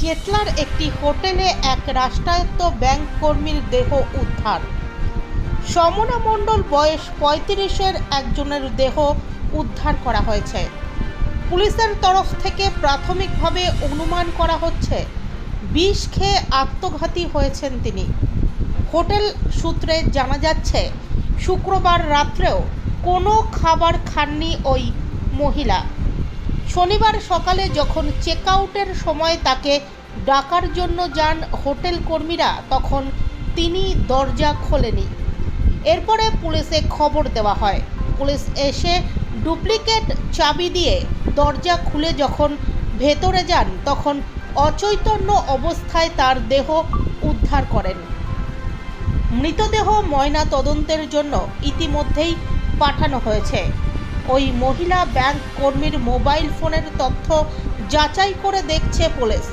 চেতলার একটি হোটেলে এক রাষ্ট্রায়ত্ত ব্যাংক কর্মীর দেহ উদ্ধার। সমনা মণ্ডল বয়স পঁয়ত্রিশের একজনের দেহ উদ্ধার করা হয়েছে। পুলিশের তরফ থেকে প্রাথমিকভাবে অনুমান করা হচ্ছে, বিষ খেয়ে আত্মঘাতী হয়েছেন তিনি। হোটেল সূত্রে জানা যাচ্ছে, শুক্রবার রাত্রেও কোনো খাবার খাননি ওই মহিলা। শনিবার সকালে যখন চেক আউটের সময় তাকে ডাকার জন্য যান হোটেল কর্মীরা, তখন তিনি দরজা খোলেনি এরপরে পুলিশে খবর দেওয়া হয়। পুলিশ এসে ডুপ্লিকেট চাবি দিয়ে দরজা খুলে যখন ভেতরে যান, তখন অচৈতন্য অবস্থায় তার দেহ উদ্ধার করেন। মৃতদেহ ময়না তদন্তের জন্য ইতিমধ্যেই পাঠানো হয়েছে। ওই মহিলা ব্যাংক কর্মীর মোবাইল ফোনের তথ্য যাচাই করে দেখছে পুলিশ।